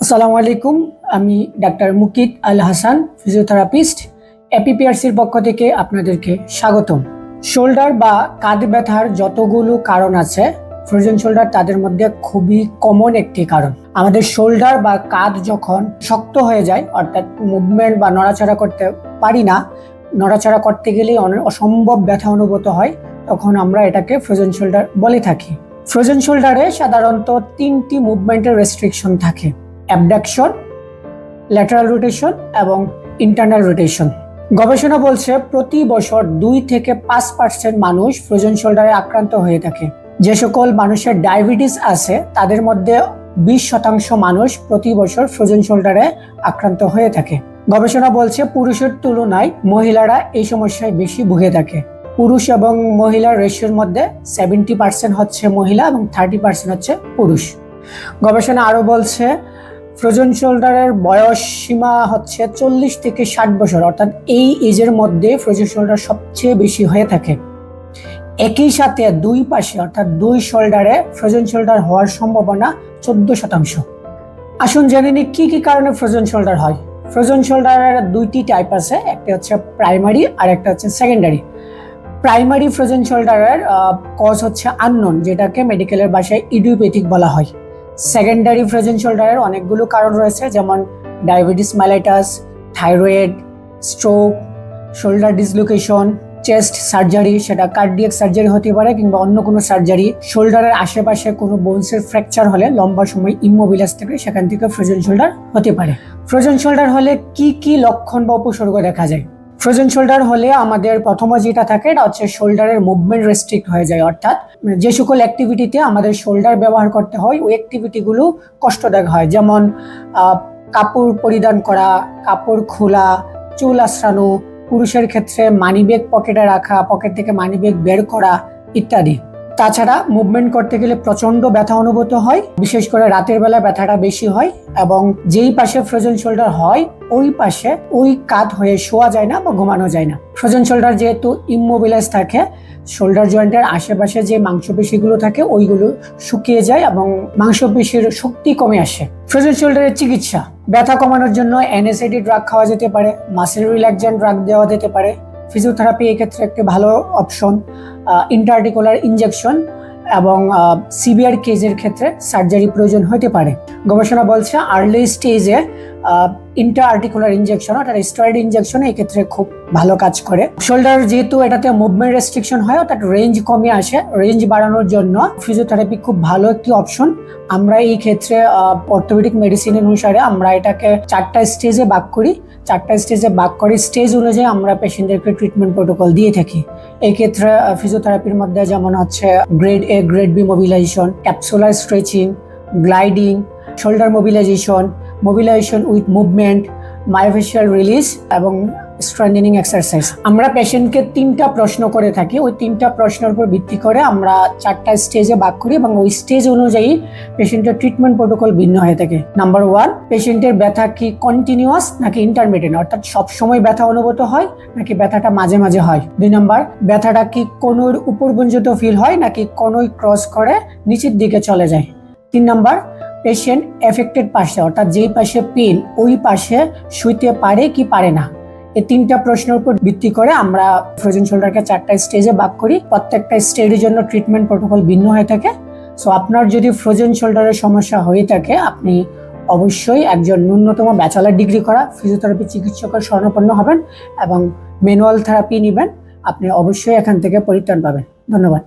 আসসালামু আলাইকুম, আমি ডাক্তার মুকিত আল হাসান, ফিজিওথেরাপিস্ট। এপিপিআরসির পক্ষ থেকে আপনাদেরকে স্বাগতম। শোল্ডার বা কাঁধ ব্যথার যতগুলো কারণ আছে, ফ্রোজেন শোল্ডার তাদের মধ্যে খুবই কমন একটি কারণ। আমাদের শোল্ডার বা কাঁধ যখন শক্ত হয়ে যায়, অর্থাৎ মুভমেন্ট বা নড়াচড়া করতে পারি না, নড়াচড়া করতে গেলেই অসম্ভব ব্যথা অনুভূত হয়, তখন আমরা এটাকে ফ্রোজেন শোল্ডার বলে থাকি। ফ্রোজেন শোল্ডারে সাধারণত তিনটি মুভমেন্টের রেস্ট্রিকশন থাকে। অ্যাবডাকশন ল্যাটারাল রোটেশন এবং ইন্টারনাল রোটেশন গবেষণা বলছে প্রতি বছর দুই থেকে পাঁচ পার্সেন্ট মানুষ ফ্রোজেন শোল্ডারে আক্রান্ত হয়ে থাকে। যে সকল মানুষের ডায়াবেটিস আছে, তাদের মধ্যে বিশ শতাংশ মানুষ প্রতি বছর ফ্রোজেন শোল্ডারে আক্রান্ত হয়ে থাকে। গবেষণা বলছে পুরুষের তুলনায় মহিলারা এই সমস্যায় বেশি ভুগে থাকে। পুরুষ এবং মহিলার রেশিওর মধ্যে সেভেন্টি পার্সেন্ট হচ্ছে মহিলা এবং থার্টি পার্সেন্ট হচ্ছে পুরুষ। গবেষণা আরও বলছে ফ্রোজেন শোল্ডারের বয়স সীমা হচ্ছে চল্লিশ থেকে ষাট বছর, অর্থাৎ এই এজের মধ্যে ফ্রোজেন শোল্ডার সবচেয়ে বেশি হয়ে থাকে। একই সাথে দুই পাশে, অর্থাৎ দুই শোল্ডারে ফ্রোজেন শোল্ডার হওয়ার সম্ভাবনা চোদ্দ শতাংশ। আসুন জেনে নিই কী কী কারণে ফ্রোজেন শোল্ডার হয়। ফ্রোজেন শোল্ডারের দুইটি টাইপ আছে, একটা হচ্ছে প্রাইমারি আর একটা হচ্ছে সেকেন্ডারি প্রাইমারি ফ্রোজেন শোল্ডারের কজ হচ্ছে আননোন যেটাকে মেডিকেলের ভাষায় ইডিওপ্যাথিক বলা হয়। সেকেন্ডারি ফ্রোজেন শোল্ডারের অনেকগুলো কারণ রয়েছে, যেমন diabetes mellitus thyroid stroke shoulder dislocation chest surgery সেটা কার্ডিয়াক সার্জারি হতে পারে, কিংবা অন্য কোনো সার্জারি শোল্ডারের আশেপাশে কোনো বোনসের ফ্র্যাকচার হলে লম্বা সময় ইমোবিলাস থেকে সেখান থেকে ফ্রোজেন শোল্ডার হতে পারে। ফ্রোজেন শোল্ডার হলে কি কি লক্ষণ বা উপসর্গ দেখা যায়? ফ্রোজেন শোল্ডার হলে আমাদের প্রথম যেটা থাকে, এটা হচ্ছে শোল্ডারের মুভমেন্ট রেস্ট্রিক্ট হয়ে যায়, অর্থাৎ যে সকল অ্যাক্টিভিটিতে আমাদের শোল্ডার ব্যবহার করতে হয়, ওই অ্যাক্টিভিটিগুলো কষ্টদায়ক হয়। যেমন কাপড় পরিধান করা, কাপড় খোলা, চুল আশ্রানো পুরুষের ক্ষেত্রে মানিব্যাগ পকেটে রাখা পকেট থেকে মানিব্যাগ বের করা, ইত্যাদি। তাছাড়া মুভমেন্ট করতে গেলে প্রচণ্ড ব্যথা অনুভূত হয়। বিশেষ করে রাতের বেলা ব্যথাটা বেশি হয় এবং যেই পাশে ফ্রোজেন শোল্ডার হয়, ওই পাশে ওই কাত হয়ে শোয়া যায় না বা ঘুমানো যায় না। ফ্রোজেন শোল্ডার যেহেতু ইমোবিলাইজ থাকে শোল্ডার জয়েন্টের আশেপাশে যে মাংসপেশিগুলো থাকে, ওইগুলো শুকিয়ে যায় এবং মাংসপেশির শক্তি কমে আসে। ফ্রোজেন শোল্ডারের চিকিৎসা, ব্যথা কমানোর জন্য এনএসআইডি ড্রাগ খাওয়া যেতে পারে মাসেল রিল্যাক্সেন্ট ড্রাগ দেওয়া যেতে পারে ফিজিওথেরাপি এক্ষেত্রে একটি ভালো অপশন ইন্টারটিকুলার ইনজেকশন এবং সিভিয়ার কেজের ক্ষেত্রে সার্জারি প্রয়োজন হতে পারে। গবেষণা বলছে আর্লি স্টেজে ইন্টার আর্টিকুলার ইনজেকশন অর্থাৎ স্টেরয়েড ইনজেকশন এই ক্ষেত্রে খুব ভালো কাজ করে। শোল্ডার যেহেতু এটাতে মুভমেন্ট রেস্ট্রিকশন হয়, অর্থাৎ রেঞ্জ কমে আসে রেঞ্জ বাড়ানোর জন্য ফিজিওথেরাপি খুব ভালো একটি অপশন আমরা এই ক্ষেত্রে অর্থোপেডিক মেডিসিন অনুসারে আমরা এটাকে চারটা স্টেজে ভাগ করি। চারটা স্টেজে বাক করে। স্টেজ অনুযায়ী আমরা পেশেন্টদেরকে ট্রিটমেন্ট প্রোটোকল দিয়ে থাকি। এক্ষেত্রে ফিজিওথেরাপির মধ্যে যেমন হচ্ছে grade A grade B mobilisation capsular stretching gliding shoulder mobilisation mobilisation with movement myofascial release এবং স্ট্রেন্থেনিং এক্সারসাইজ আমরা পেশেন্টকে তিনটা প্রশ্ন করে থাকি। ওই তিনটা প্রশ্নের উপর ভিত্তি করে আমরা চারটা স্টেজে ভাগ করি এবং ওই স্টেজ অনুযায়ী পেশেন্টের ট্রিটমেন্ট প্রোটোকল ভিন্ন হয়ে থাকে। নাম্বার ওয়ান পেশেন্টের ব্যথা কি কন্টিনিউয়াস নাকি ইন্টারমিডিয়েন্ট অর্থাৎ সবসময় ব্যথা অনুভূত হয় নাকি ব্যথাটা মাঝে মাঝে হয়? দুই নাম্বার ব্যথাটা কি কোনোর উপরগুঞ্জিত ফিল হয় নাকি কোনোই ক্রস করে নিচের দিকে চলে যায়? তিন নাম্বার পেশেন্ট এফেক্টেড পাশে, অর্থাৎ যেই পাশে পেন ওই পাশে শুইতে পারে কি পারে না? এই তিনটা প্রশ্নের উপর ভিত্তি করে আমরা ফ্রোজেন শোল্ডারকে চারটা স্টেজে ভাগ করি। প্রত্যেকটা স্টেজের জন্য ট্রিটমেন্ট প্রোটোকল ভিন্ন হয়ে থাকে। সো আপনার যদি ফ্রোজেন শোল্ডারের সমস্যা হয়ে থাকে, আপনি অবশ্যই একজন ন্যূনতম ব্যাচেলার ডিগ্রি করা ফিজিওথেরাপি চিকিৎসকের স্বর্ণপন্ন হবেন এবং ম্যানুয়াল থেরাপি নেবেন। আপনি অবশ্যই এখান থেকে পরিত্রাণ পাবেন। ধন্যবাদ।